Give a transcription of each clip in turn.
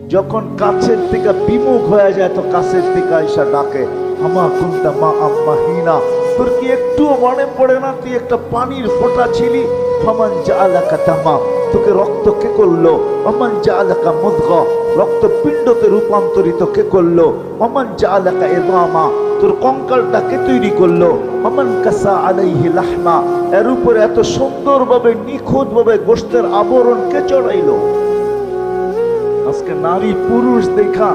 যখন কাছের থেকে বিমুখ হয়ে যায়, তো কাছের থেকে আইসা ডাকে, আমা কুন্তা মা আম্মা হিনা, তোর কি একটুও মনে পড়ে না? তুই একটা পানির ফোঁটা ছিলি। ফমান যা আলাকা তামা, তোকে রক্ত কে করল? অমান যা আলাকা মুদগ রক্ত পিণ্ডতে রূপান্তরিত কে করল? অমান যা আলাকা এদামা তোর কঙ্কালটা কে তৈরি করল? অমান কাসা আলাইহি লাহমা, এর উপরে এত সুন্দরভাবে, নিখুঁতভাবে গোষ্ঠের আবরণ কে চড়াইলো? আজকে নারী পুরুষ দেখা,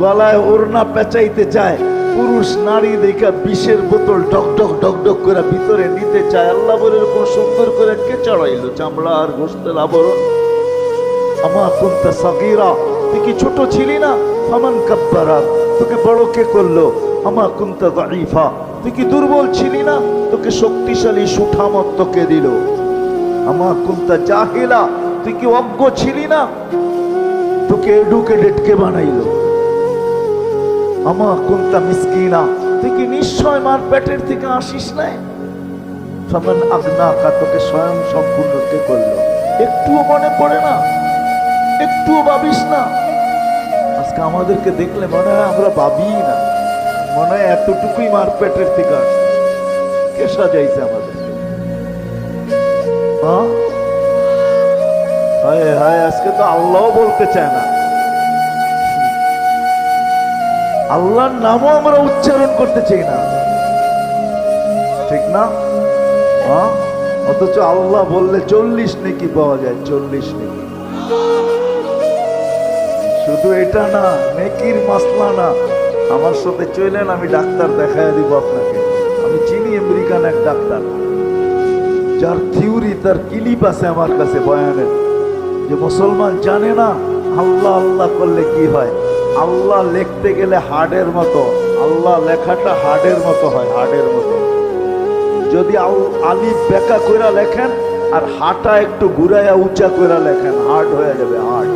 গলায় ওড়না পেঁচাইতে চায়, পুরুষ নারী দেখা বিষের বোতল ডক ডক ডক ডক করে ভিতরে নিতে চায়। আল্লাহ বলে, এরকম সুন্দর করে কে চড়াইলো? চামড়া আর গোস্তের আবরণ? আমা কুন্তা সাগীরা, তুই কি ছোট ছিলি না? ফামান কাব্বারা, তোকে বড় কে করল? আমা কুন্তা দাইফা তুই কি দুর্বল ছিলি না? তোকে শক্তিশালী সুঠামত তোকে দিল। আমা কুন্তা জাহিলা তুই কি অজ্ঞ ছিলি না? তোকে এডুকেটেড কে বানাইলো। আমা কুন্তা মিসকিনা তুই কি নিশ্চয় মার পেটের থেকে আসিস নাই? সমান আগনা কা তোকে স্বয়ং সম্পূর্ণ কে করল? একটুও মনে পড়ে না? একটুও ভাবিস না? আজকে আমাদেরকে দেখলে মনে হয় আমরা ভাবি না। মনে হয় এতটুকুই মার পেটের থেকে আসছে। কে সাজাইছে আমাদেরকে? হ্যাঁ হায় আজকে তো আল্লাহ বলতে চায় না। আল্লাহর নামও আমরা উচ্চারণ করতে চাই না। ঠিক না? অথচ আল্লাহ বললে চল্লিশ নেকি পাওয়া যায়, চল্লিশ নেকি। শুধু এটা না, নেকির মাসলা না। আমার সাথে চলেন, আমি ডাক্তার দেখায় দিব আপনাকে। আমি চিনি আমেরিকান এক ডাক্তার। যার থিওরি, তার কিলিপ আছে আমার কাছে, বয়ানের। যে মুসলমান জানে না আল্লাহ আল্লাহ করলে কি হয়? আল্লাহ লিখতে গেলে হার্ডের মতো, আল্লাহ লেখাটা হার্ডের মতো হয়, হার্ডের মতো। যদি আল- বেকা কইরা লেখেন, আর হাটা একটু ঘুরাইয়া উঁচা কইরা লেখেন, হার্ড হয়ে যাবে, হার্ড।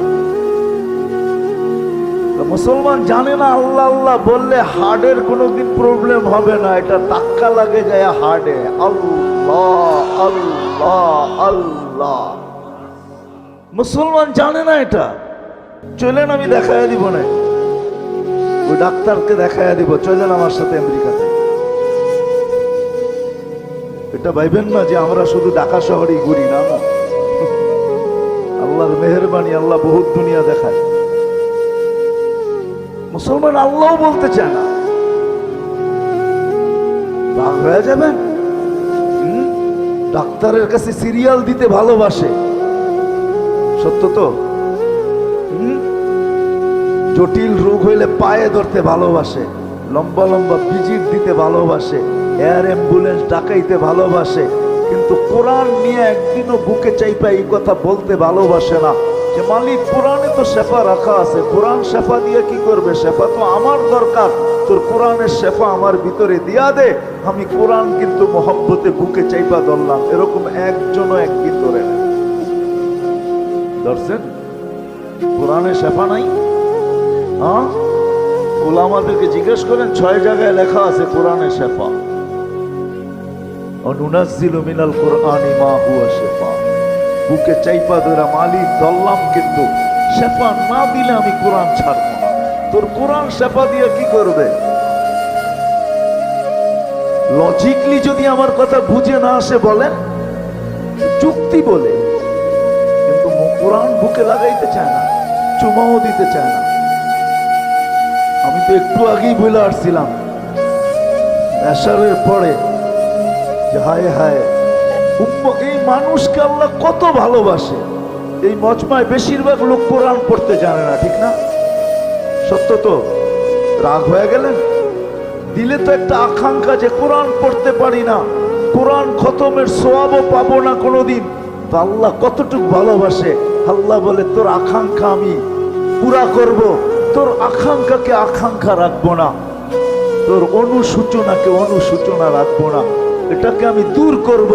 মুসলমান জানে না আল্লাহ আল্লাহ বললে হার্ডের কোনোদিন প্রবলেম হবে না, এটা ধাক্কা লাগে যায় হার্ডে। আল্লাহ আল্লাহ আল্লাহ। মুসলমান জানে না এটা। চলেন আমি দেখাইয়া দিব না। ওই ডাক্তারকে দেখাইয়া দিব, চলেন আমার সাথে আমেরিকাতে। এটা ভাইবেন না যে আমরা শুধু ঢাকা শহরেই ঘুরি, না না। আল্লাহর মেহরবানি আল্লাহ বহুত দুনিয়া দেখায়। মুসলমান আল্লাহ বলতে চায় না। রাগ হয়ে যাবেন? ডাক্তারের কাছে সিরিয়াল দিতে ভালোবাসে। সত্য তো? জটিল রোগ হইলে পায়ে ধরতে ভালোবাসে, লম্বা লম্বা ভিজিট দিতে ভালোবাসে, এয়ার অ্যাম্বুলেন্স ডাকাইতে ভালোবাসে, কিন্তু কোরআন নিয়ে একদিনও বুকে চাইপা এই কথা বলতে ভালোবাসে না। যে মালিক, কোরআনে তো শেফা রাখা আছে, কোরআন শেফা দিয়ে কি করবে? শেফা তো আমার দরকার, তোর কোরআনের শেফা আমার ভিতরে দিয়া দে, আমি কোরআন কিন্তু মহব্বতে বুকে চাইপা ধরলাম, এরকম একজনও একদিন ধরে না। ধরছেন? কোরআনে শেফা নাই? হ্যাঁ? ওলামাদেরকে জিজ্ঞেস করেন, ছয় জায়গায় লেখা আছে কোরআনে শেফা। অনুনাজিল মিনাল কোরআনি মা হুয়া শেফা। বুকে চাইপা ধরা মালিক ধরলাম, কিন্তু শেফা না দিলে আমি কোরআন ছাড়বো না। তোর কোরআন শেফা দিয়ে কি করবে? লজিকলি যদি আমার কথা বুঝে না আসে বলেন যুক্তি বলে। কোরআন বুকে লাগাইতে চায় না, চুমাও দিতে চায় না। আমি তো একটু আগেই বলে আসছিলাম, এশারের পরে যে হায় হায় এই মানুষকে আল্লাহ কত ভালোবাসে। এই মজমায় বেশিরভাগ লোক কোরআন পড়তে জানে না, ঠিক না? সত্য তো? রাগ হয়ে গেলেন? দিলে তো একটা আকাঙ্ক্ষা যে কোরআন পড়তে পারি না, কোরআন খতমের সোয়াবও পাবো না কোনোদিন। তো আল্লাহ কতটুকু ভালোবাসে? আল্লাহ বলে, তোর আকাঙ্ক্ষা আমি পুরা করব। তোর আকাঙ্ক্ষাকে আকাঙ্ক্ষা রাখব না। তোর অনুসূচনাকে অনুসূচনা রাখব না। এটাকে আমি দূর করব।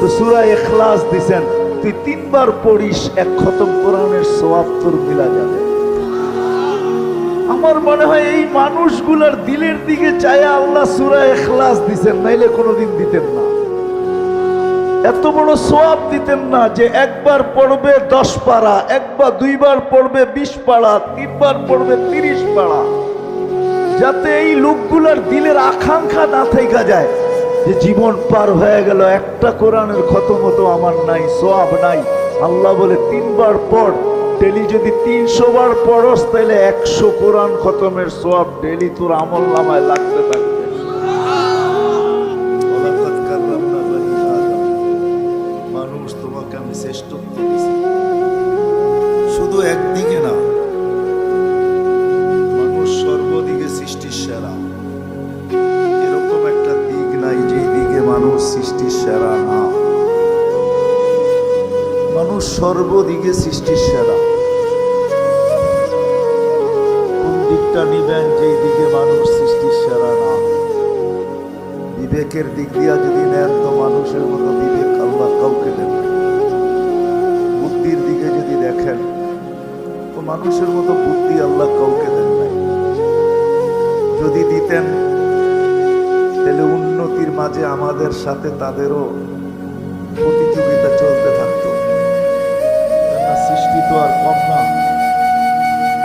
তো সুরা এখলাস দিছেন, তুই তিনবার পড়িস, এক খতম কোরআনের সোয়াব তোর মিলা যাবে। আমার মনে হয় এই মানুষগুলার দিলের দিকে চায় আল্লাহ সুরা এখলাস দিছেন, নাইলে কোনোদিন দিতেন না। এত বড় সোয়াব দিতেন না যে একবার পড়বে দশ পাড়া, একবার দুইবার পড়বে বিশ পাড়া, তিনবার পড়বে তিরিশ পাড়া। যাতে এই লোকগুলোর দিলের আকাঙ্ক্ষা না থেকে যায়। যে জীবন পার হয়ে গেল, একটা কোরআনের খতম তো আমার নাই, সোয়াব নাই। আল্লাহ বলে, তিনবার পড়। ডেলি যদি তিনশো বার পড়স তাহলে একশো কোরআন খতমের সোয়াব ডেলি তোর আমল নামায় লাগতে থাকবে। সর্বদিকে সৃষ্টির সেরা। কোন দিকটা নিবেন, যেই দিকে মানুষ সৃষ্টির সেরা না? বিবেকের দিক দিয়া যদি নেন তো মানুষের মতো বিবেক আল্লাহ কাউকে দেন বুদ্ধির দিকে যদি দেখেন, তো মানুষের মতো বুদ্ধি আল্লাহ কাউকে দেন নাই। যদি দিতেন, তাহলে উন্নতির মাঝে আমাদের সাথে তাদেরও প্রতিযোগিতা চলতে। থাকতো তো আর কম না।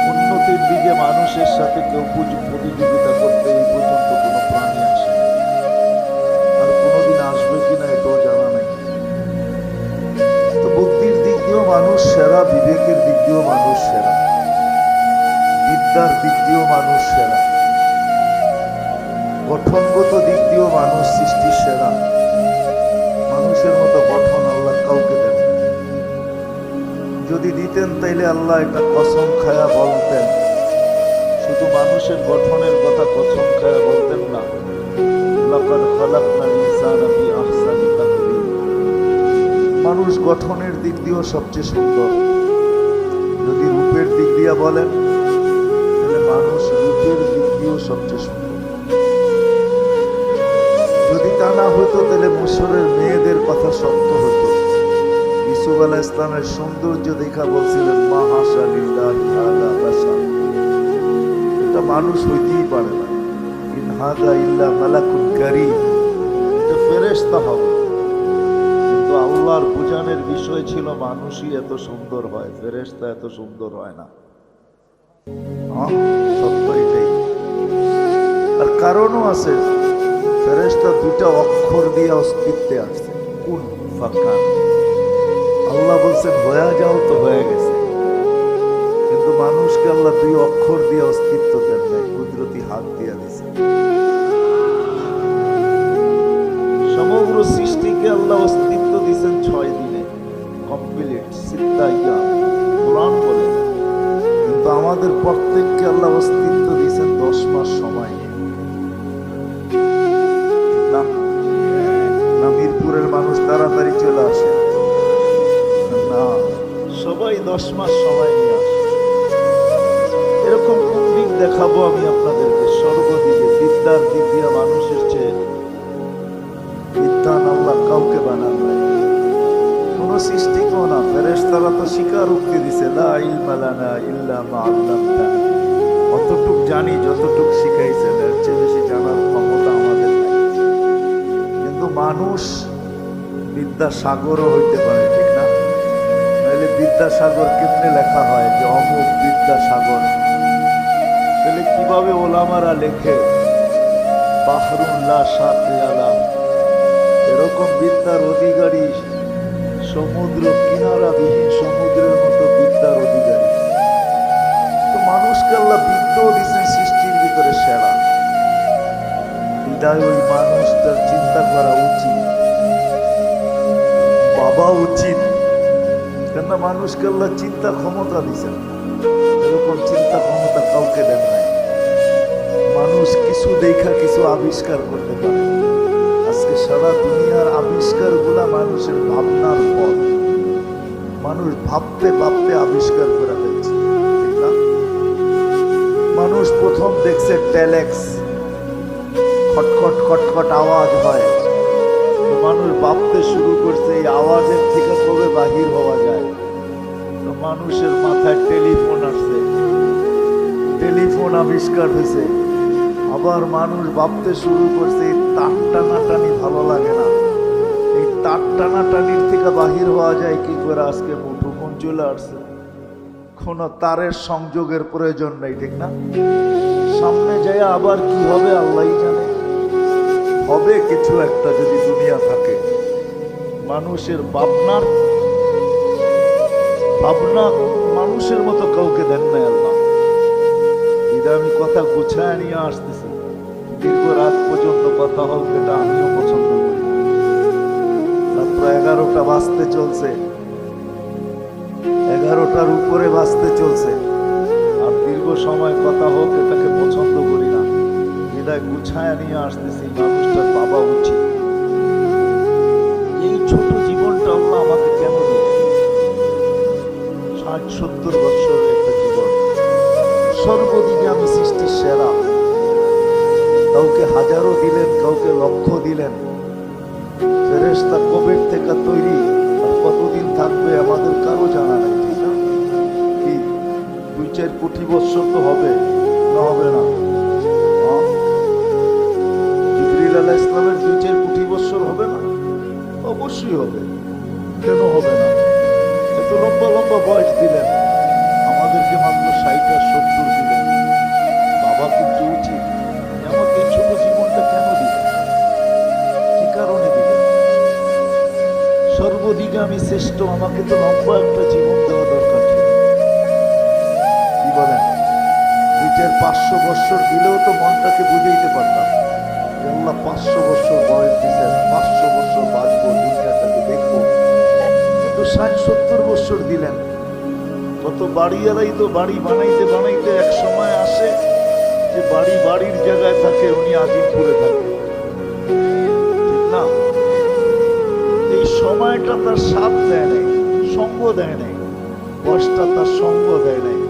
উন্নতির দিকে মানুষের সাথে কেউ প্রতিযোগিতা করতে এই পর্যন্ত কোনো প্রাণী আসে আর কোনোদিন আসবে কিনা এটাও জানা নাই। তো বুদ্ধির দিক দিয়েও মানুষ সেরা, বিবেকের দিক দিয়েও মানুষ সেরা। বিদ্যার দিক দিয়েও মানুষ সেরা। গঠনগত দিক দিয়েও মানুষ সৃষ্টির সেরা। মানুষের মতো যদি দিতেন তাইলে আল্লাহ একটা কসম খায়া বলতেন। শুধু মানুষের গঠনের কথা কসম খায়া বলতেন না। মানুষ গঠনের দিক দিয়েও সবচেয়ে সুন্দর। যদি রূপের দিক দিয়া বলেন, তাহলে মানুষ রূপের দিক দিয়েও সবচেয়ে সুন্দর। যদি তা না হতো তাহলে মিশরের মেয়েদের কথা সত্য হতো ইসুফ আলাহ ইসলামের সৌন্দর্য দেখা বলছিলেন। এটা মানুষ হইতেই পারে না। কিন্তু আল্লাহর বিষয় ছিল, মানুষই এত সুন্দর হয় এত সুন্দর হয় না। কারণও আছে, ফেরেশতা দুইটা অক্ষর দিয়ে অস্তিত্বে আসছে কোন ফাঁকান আল্লাহ বলছেন, হয়ে যাও তো হয়ে গেছে। কিন্তু মানুষকে আল্লাহ দুই অক্ষর দিয়ে অস্তিত্ব দেন নাই, কুদরতি হাত দিয়া দিছে। সমগ্র সৃষ্টিকে আল্লাহ অস্তিত্ব দিয়েছেন ছয় দিনে। কমপ্লিট, সিদ্ধা, ইয়া। কোরআন বলে। কিন্তু আমাদের প্রত্যেককে আল্লাহ অস্তিত্ব দিয়েছেন দশ মাস সময়। না, মিরপুরের মানুষ তাড়াতাড়ি চলে আসে। সবাই দশ মাস সময় নিয়ে আসে। এরকম দিক দেখাবো আমি আপনাদেরকে। সর্বদিকে বিদ্যার দিক দিয়ে মানুষের চেয়ে বিদ্যান আল্লাহ কাউকে বানান নাই। কোন সৃষ্টি কেউ না। ফেরেশতারা তো স্বীকার উক্তি দিছে, লা ইলমা লানা ইল্লা মা আল্লামতানা অতটুক জানি, যতটুক শিখাইছেন এর চেয়ে বেশি জানার ক্ষমতা আমাদের নাই। কিন্তু মানুষ বিদ্যাসাগরও হইতে পারে। বিদ্যাসাগর কেমনে লেখা হয় যে অমুক বিদ্যাসাগর? তাহলে কীভাবে ওলামারা লেখে? বাহরুল্লাহ সাথিয়ালা এরকম বিদ্যার অধিকারী সমুদ্র কিনারাবিহীন সমুদ্রের মতো বিদ্যার অধিকারী। তো মানুষকে আল্লাহ বিদ্যাও দিচ্ছেন সৃষ্টির ভিতরে সেরা। বিদায় ওই মানুষটার চিন্তা করা উচিত। বাবা উচিত কেন মানুষকে আল্লাহ চিন্তা ক্ষমতা দিছেন এরকম চিন্তা ক্ষমতা কাউকে দেন নাই। মানুষ কিছু দেখা কিছু আবিষ্কার করতে পারে। আজকে সারা দুনিয়ার আবিষ্কারগুলা মানুষের ভাবনার ফল মানুষ ভাবতে ভাবতে আবিষ্কার করে ফেলছে মানুষ প্রথম দেখছে টেলেক্স খটখট খটখট আওয়াজ হয়। মানুষ ভাবতে শুরু করছে, এই আওয়াজের থেকে কবে বাহির হওয়া যায়? তো মানুষের মাথায় টেলিফোন আসছে। টেলিফোন আবিষ্কার হয়েছে। আবার মানুষ ভাবতে শুরু করছে, এই তার টানাটানি ভালো লাগে না। এই তার টানাটানির থেকে বাহির হওয়া যায়, কি করে আজকে মুঠোফোন চলে আসছে? কোনো তারের সংযোগের প্রয়োজন নেই, ঠিক না? সামনে যায় আবার কি হবে, আল্লাহই জানে। হবে কিছু একটা যদি দুনিয়া থাকে। মানুষের ভাবনার ভাবনা মানুষের মতো কাউকে দেন নাই আল্লাহ। এটা আমি কথা গুছায় নিয়ে আসতেছি। দীর্ঘ রাত পর্যন্ত কথা হোক এটা আমিও পছন্দ করি। না। রাত্র এগারোটা বাঁচতে চলছে। এগারোটার উপরে বাজতে চলছে। আর দীর্ঘ সময় কথা হোক, এটাকে পছন্দ করি না। হৃদয় গুছায় নিয়ে আসতেছি। বাবা উচিত। এই ছোট জীবনটা আল্লাহ আমাকে কেন ষাট, সত্তর বছরের একটা জীবন। সর্বদিকে আমি সৃষ্টির সেরা। কাউকে হাজারো দিলেন, কাউকে লক্ষ দিলেন। ফেরেস্তা কবের থেকে তৈরি কতদিন থাকবে আমাদের কারও জানা নেই, ঠিক না? কি? দুই, চার কোটি বছর তো হবে, না হবে না। ইসলামের অবশ্যই হবে। কেন হবে না? এত লম্বা লম্বা বয়স দিলেন। আমাদেরকে মাত্র আর সত্তর দিলেন। বাবা কিন্তু উচিত। আমাকে ছোট জীবনটা কেন দিলেন? কি কারণে দিলেন? সর্বদিকে আমি শ্রেষ্ঠ, আমাকে তো লম্বা একটা জীবন দেওয়া দরকার ছিল। কি বলেন? চার পাঁচশো বৎসর দিলেও তো মনটাকে বুঝাইতে পারতাম আল্লাহ পাঁচশো বছর বয়স দিচ্ছেন পাঁচশো বছর বাঁচবো, দুনিয়াটাকে দেখব। কিন্তু ষাট, সত্তর বছর দিলেন। কত বাড়িওয়ালাই তো বাড়ি বানাইতে বানাইতে এক সময় আসে যে বাড়ি বাড়ির জায়গায় থাকে, উনি আজিমপুরে থাকে। ঠিক না? এই সময়টা তার সাথ দেয় নাই, সঙ্গ দেয় নাই। বয়সটা তার সঙ্গ দেয় নাই।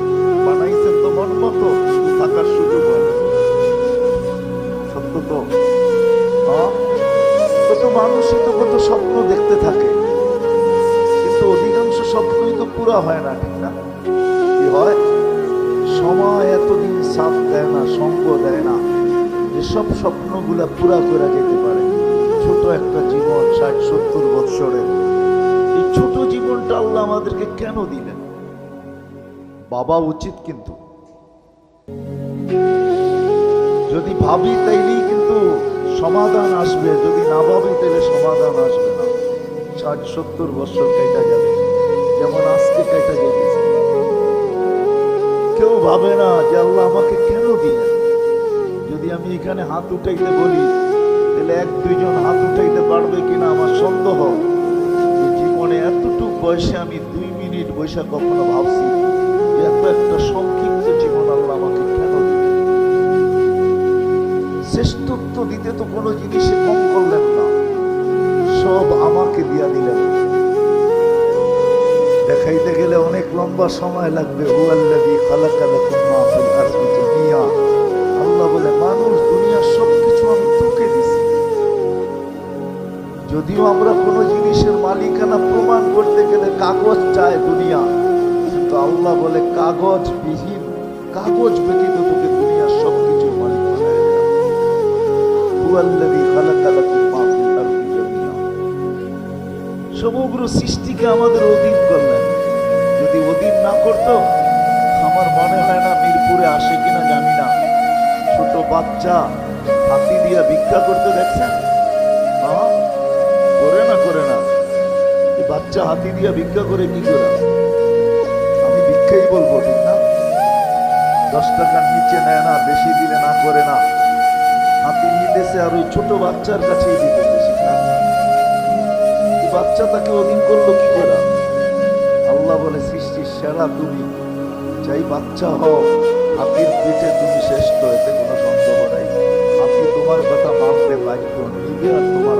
মানুষই তো কত স্বপ্ন দেখতে থাকে, কিন্তু অধিকাংশ স্বপ্নই তো পুরা হয় না, ঠিক না? কি হয়? সময় এতদিন সাথ দেয় না, সঙ্গ দেয় না যেসব স্বপ্নগুলা পুরা করে যেতে পারে। ছোট একটা জীবন, ষাট, সত্তর বৎসরের। এই ছোট জীবনটা আল্লাহ আমাদেরকে কেন দিলেন? বাবা উচিত কিন্তু। যদি ভাবি তাইলেই সমাধান আসবে, যদি না ভাবি তাহলে সমাধান আসবে না। ষাট, সত্তর বছর কেটে যাবে যেমন আজকে কেটে যেতেছে কেউ ভাবে না যে আল্লাহ আমাকে কেন দিলেন? যদি আমি এখানে হাত উঠাইতে বলি, তাহলে এক, দুইজন হাত উঠাইতে পারবে কিনা আমার সন্দেহ। জীবনে এতটুক বয়সে আমি দুই মিনিট বৈশা কখনো ভাবছি এত একটা সংক্ষিপ্ত শ্রেষ্ঠত্ব দিতে তো কোনো জিনিসে কম করলেন না। সব আমাকে দিয়া দিলেন। দেখাইতে গেলে অনেক লম্বা সময় লাগবে। আল্লাহ বলে, মানুষ দুনিয়ার সবকিছু আমি তোকে দিছি। যদিও আমরা কোনো জিনিসের মালিকানা প্রমাণ করতে গেলে কাগজ চায় দুনিয়া, কিন্তু আল্লাহ বলে কাগজ বিহীন কাগজ ব্যতীত তোকে সমগ্র সৃষ্টিকে আমাদের অধীন করলেন যদি অধীন না করতো আমার মনে হয় না মিরপুরে আসে কিনা জানি না ছোট বাচ্চা হাতি দিয়া ভিক্ষা করতে দেখছেন হ্যাঁ? করে না করে না এই বাচ্চা হাতি দিয়া ভিক্ষা করে কি করে আমি ভিক্ষাই বলব ঠিক না দশ টাকার নিচে নেয় না বেশি দিলে না করে না হাতি নিতেছে আর ওই ছোট বাচ্চার ঠিক বাচ্চা তাকে অধীন করল কি করে? আল্লাহ বলে, সৃষ্টির সেরা তুমি। যাই বাচ্চা হও, হাতির পিঠে তুমি শ্রেষ্ঠ, এতে কোনো সন্দেহ নাই। হাতি তোমার কথা মানতে বাধ্য নিবে আর তোমার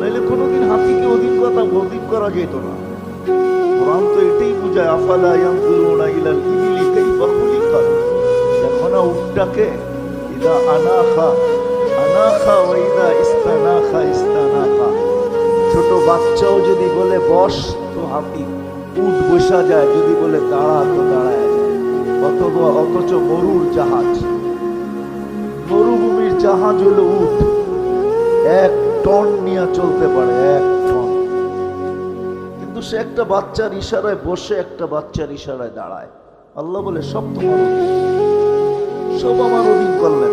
নাইলে কোনোদিন হাতিকে অধীন কথা অধীন করা যেত না। কোরআন তো এটাই বুঝায়, আফালা ইয়ানজুরুনা ইলাল ইবিলি কাইফা খুলিকাত? না উটটাকে, ইদা আনাখা আনাখা ওয়া ইদা ইস্তানাখা ইস্তানাখা। ছোট বাচ্চাও যদি বলে, বস, তো হাতি উঠ বসা যায়। যদি বলে, দাঁড়া, তো দাঁড়ায়। যায় অথচ মরুর জাহাজ। মরুভূমির জাহাজ হলো উঠ এক টন নিয়ে চলতে পারে, এক টন। কিন্তু সে একটা বাচ্চার ইশারায় বসে, একটা বাচ্চার ইশারায় দাঁড়ায়। আল্লাহ বলে, সব তোমার। সব আমার অধীন করলেন।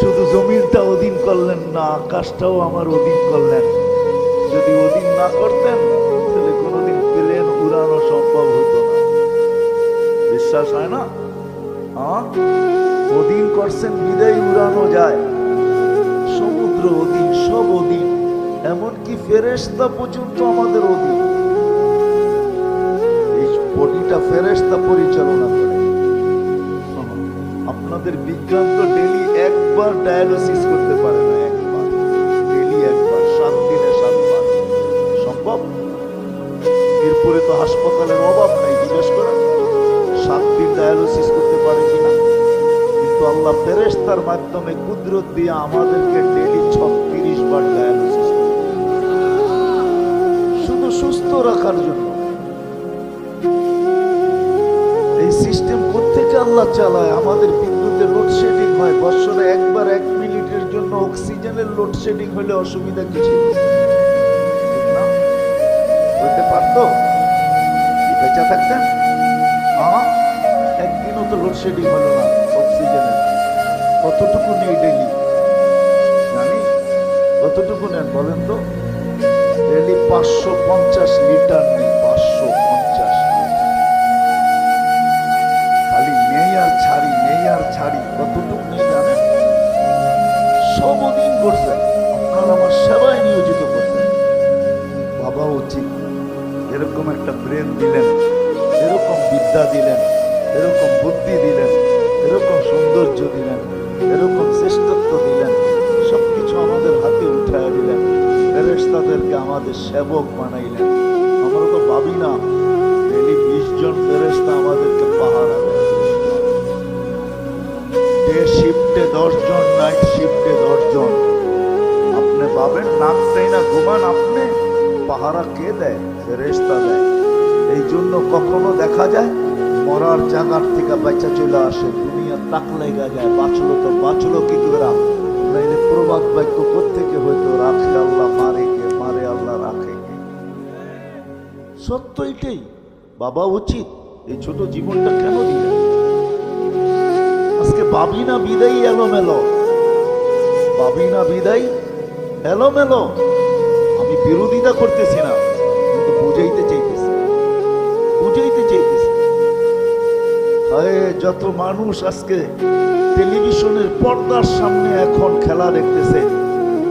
শুধু জমিনটা অধীন করলেন না, আকাশটাও আমার অধীন করলেন। যদি অধীন না করতেন, তাহলে কোনোদিন প্লেন উড়ানো সম্ভব হতো না। বিশ্বাস হয় না? হ্যাঁ? অধীন করছেন, বিদায় উড়ানো যায়। সমুদ্র অধীন, সব অধীন। এমনকি ফেরেস্তা পর্যন্ত আমাদের অধীন। এই বডিটা ফেরেস্তা পরিচালনা করে। আপনাদের বিজ্ঞান তো ডেলি একবার ডায়ালিসিস করতে পারে না একবার। ডেলি একবার, সাত দিনে সম্ভব? এরপরে তো হাসপাতালের অভাব নাই, জিজ্ঞেস করেন। সাত দিন ডায়ালিসিস করতে পারে কিনা কিন্তু আল্লাহ ফেরেস্তার মাধ্যমে কুদরত দিয়ে আমাদেরকে ডেলি ছত্রিশ বার ডায়ালিসিস শুধু সুস্থ রাখার জন্য। এই সিস্টেম কোথেকে আল্লাহ চালায়? আমাদের বছরে একবার এক মিনিটের জন্য অক্সিজেনের লোডশেডিং হলে অসুবিধা কি ছিল? হতে পারতো। বেঁচে থাকতেন? একদিনও তো লোডশেডিং হলো না, অক্সিজেনের। কতটুকু নেই ডেলি জানি। কতটুকু নেন বলেন তো? ডেলি পাঁচশো পঞ্চাশ লিটার নেই। এরকম একটা ব্রেন দিলেন, এরকম বিদ্যা দিলেন, এরকম বুদ্ধি দিলেন, এরকম সৌন্দর্য দিলেন, এরকম শ্রেষ্ঠত্ব দিলেন, সবকিছু আমাদের হাতে উঠায় দিলেন ফেরেস্তাদেরকে আমাদের সেবক বানাইলেন। আমরা তো ভাবি না ডেলি বিশ জন ফেরেস্তা আমাদেরকে পাহারা ডে শিফটে দশ জন, নাইট শিফটে দশ জন। আপনি পাবেন নাকটাই না ঘুমান আপনি? পাহারা কে দেয়? ফেরেস্তা দেয়। এই জন্য কখনো দেখা যায়, মরার জাগার থেকে বেচা চলে আসে, দুনিয়া তাক লেগা যায় বাঁচলো তো বাঁচলো কি করে? নাইলে প্রবাদ বাক্য থেকে হয়তো রাখে আল্লাহ, মারে কে? মারে আল্লাহ, রাখে কে? সত্য এটাই। বাবা উচিত এই ছোট জীবনটা কেন দিলেন আজকে বাবি না বিদায় এলোমেলো। বাবি না বিদায় এলোমেলো। আমি বিরোধিতা করতেছি না, কিন্তু বুঝাইতে চাইতেছি। বুঝাইতে চাইতেছি। যত মানুষ আজকে টেলিভিশনের পর্দার সামনে এখন খেলা দেখতেছে,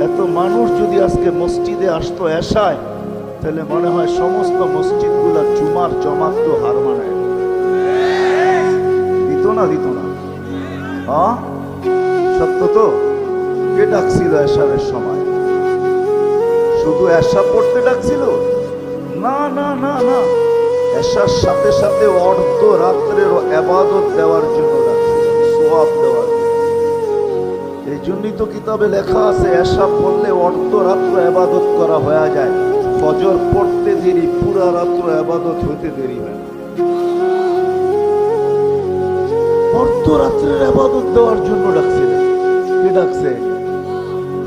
এত মানুষ যদি আজকে মসজিদে আসতো এসায়, তাহলে মনে হয় সমস্ত মসজিদগুলা চুমার জমাত তো হার মানায়। দিত না দিত না। সত্য তো? কে ডাকছিল এসারের সময়? শুধু এসা পড়তে ডাকছিল? না না না না। এসার সাথে সাথে অর্ধ রাত্রের এবাদত দেওয়ার জন্য সোয়াব দেওয়ার এই জন্যই তো কিতাবে লেখা আছে এসা পড়লে অর্ধ রাত্র এবাদত করা হয়ে যায়। ফজর পড়তে দেরি, পুরা রাত্র এবাদত হইতে দেরি হয়। না। অর্ধরাত্রের আবাদত দেওয়ার জন্য ডাকছিলেন কে ডাকছে?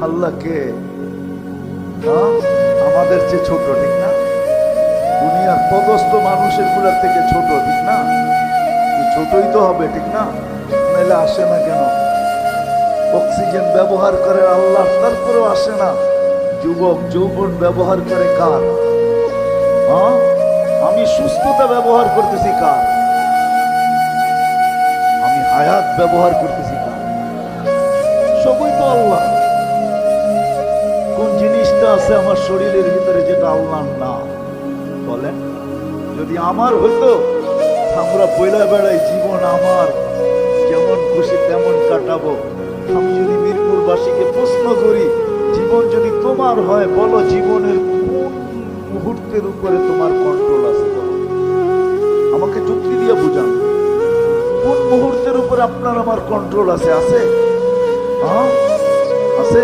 আল্লাহ হ্যাঁ? আমাদের চেয়ে ছোট, ঠিক না? দুনিয়ার পদস্থ মানুষেরগুলার থেকে ছোট, ঠিক না? ছোটই তো হবে, ঠিক না? নাহলে আসে না কেন? অক্সিজেন ব্যবহার করে আল্লাহ, তারপরেও আসে না। যুবক, যৌবন ব্যবহার করে কার? হ্যাঁ? আমি সুস্থতা ব্যবহার করতেছি কার? আমি হায়াত ব্যবহার করতেছি কার? সবই তো আল্লাহ। আছে আমার শরীরের ভিতরে যেটা আল্লাহ না বলেন, যদি আমার হইতো, আমরা বইলা বেড়াই জীবন আমার, যেমন খুশি তেমন কাটাবো। আমি যদি মিরপুরবাসীকে প্রশ্ন করি, জীবন যদি তোমার হয়, বলো জীবনের কোন মুহূর্তের উপরে তোমার কন্ট্রোল আছে আমাকে যুক্তি দিয়ে বুঝান, কোন মুহূর্তের উপরে আপনার আমার কন্ট্রোল আছে? আছে? হ্যাঁ? আছে?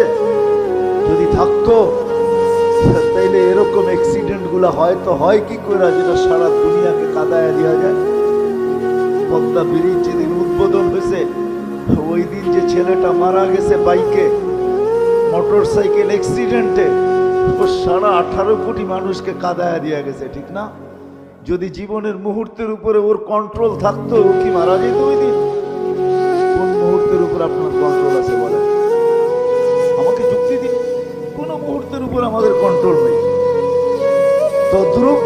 যদি থাকতো তাইলে এরকম অ্যাক্সিডেন্টগুলা হয়তো হয় কি করে যেটা সারা দুনিয়াকে কাদায় দেওয়া যায়? পদ্মা ব্রিজ যেদিন উদ্বোধন হয়েছে ওই দিন যে ছেলেটা মারা গেছে বাইকে মোটর সাইকেল অ্যাক্সিডেন্টে ও সারা আঠারো কোটি মানুষকে কাদায়া দেওয়া গেছে, ঠিক না? যদি জীবনের মুহূর্তের উপরে ওর কন্ট্রোল থাকতো, ও কি মারা যেত ওই দিন? কোন মুহূর্তের উপর আপনার কন্ট্রোল আছে বলেন? উপর আমাদের কন্ট্রোল নেই। তদ্রুপ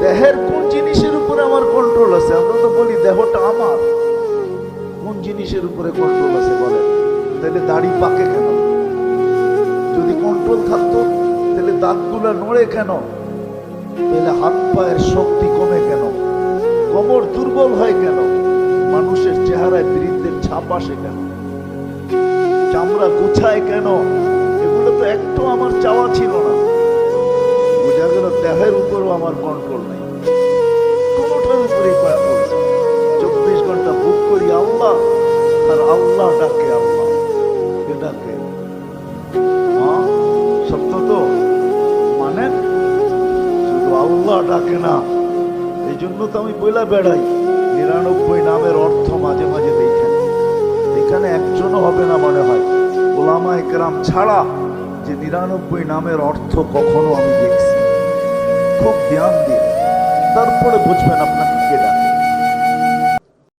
দেহের কোন জিনিসের উপরে আমার কন্ট্রোল আছে? আমরা তো বলি দেহটা আমার। কোন জিনিসের উপরে কন্ট্রোল আছে বলেন? তাহলে দাড়ি পাকে কেন? যদি কন্ট্রোল থাকতো, তাহলে দাঁতগুলা নড়ে কেন? তাহলে হাত পায়ের শক্তি কমে কেন? কোমর দুর্বল হয় কেন? মানুষের চেহারায় বৃদ্ধের ছাপ আসে কেন? চামড়া গুছায় কেন? একটু আমার চাওয়া ছিল না। বোঝা গেল দেহের উপরও আমার কন্ট্রোল নেই। কোনোটার উপরেই কন্ট্রোল চব্বিশ ঘণ্টা বুক করি আল্লাহ আর আল্লাহ ডাকে আল্লাহ। কে ডাকে? সত্য তো? মানেন শুধু আল্লাহ ডাকে না। এই জন্য তো আমি বইলা বেড়াই। নিরানব্বই নামের অর্থ মাঝে মাঝে দেখেন এখানে একজনও হবে না মনে হয়। ওলামা একরাম ছাড়া যে নিরানব্বই নামের অর্থ কখনো আমি দেখছি খুব ধ্যান দিয়ে। তারপরে বুঝবেন আপনাকে